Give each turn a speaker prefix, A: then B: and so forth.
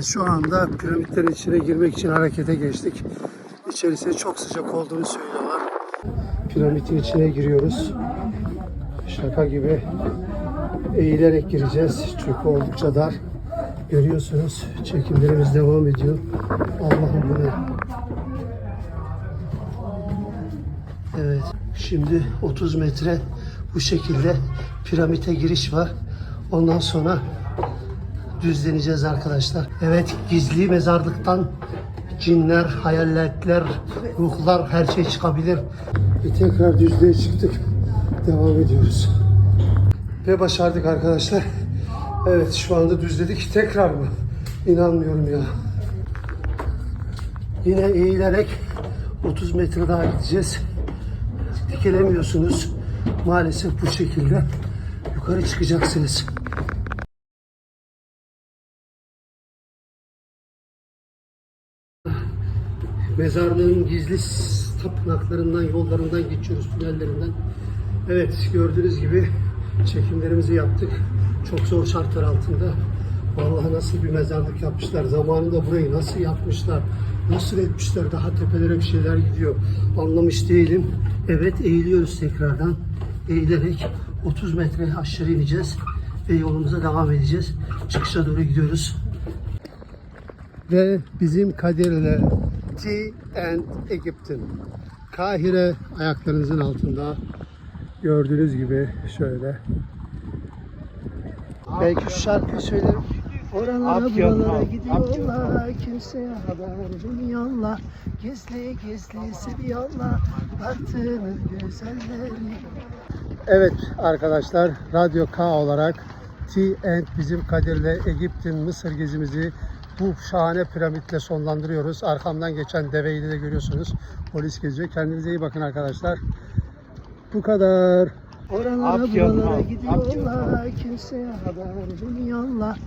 A: Şu anda piramitlerin içine girmek için harekete geçtik. İçerisi çok sıcak olduğunu söylüyorlar. Piramidin içine giriyoruz. Şaka gibi eğilerek gireceğiz. Çünkü oldukça dar. Görüyorsunuz çekimlerimiz devam ediyor. Allah'ım bu ne? Evet. Şimdi 30 metre bu şekilde piramite giriş var. Ondan sonra düzleneceğiz arkadaşlar. Evet gizli mezarlıktan cinler, hayaletler, ruhlar her şey çıkabilir. Ve tekrar düzlüğe çıktık. Devam ediyoruz. Ve başardık arkadaşlar. Evet şu anda düzledik. Tekrar mı? İnanmıyorum ya. Yine eğilerek 30 metre daha gideceğiz. Dikelemiyorsunuz. Maalesef bu şekilde yukarı çıkacaksınız. Mezarlığın gizli tapınaklarından, yollarından geçiyoruz, tünellerinden. Evet, gördüğünüz gibi çekimlerimizi yaptık. Çok zor şartlar altında. Vallahi nasıl bir mezarlık yapmışlar. Zamanında burayı nasıl yapmışlar, nasıl etmişler. Daha tepelere bir şeyler gidiyor. Anlamış değilim. Evet, eğiliyoruz tekrardan. Eğilerek 30 metre aşağı ineceğiz ve yolumuza devam edeceğiz. Çıkışa doğru gidiyoruz ve bizim Kadir'le Tea and Egyptian. Kahire ayaklarınızın altında. Gördüğünüz gibi şöyle. Belki şu şarkıyı söylerim. Oralara buralara gidiyorlar kimseye haber vermiyorlar Gizli gizli seviyorlar Bahtının güzelleri Evet arkadaşlar Radyo K olarak T and bizim Kadir'le Egipt'in Mısır gezimizi bu şahane piramitle sonlandırıyoruz. Arkamdan geçen deveyi de görüyorsunuz. Polis geziyor. Kendinize iyi bakın arkadaşlar. Bu kadar. Oralara
B: Afyon,
A: buralara gidiyorlar. Kimseye haber vermiyorlar.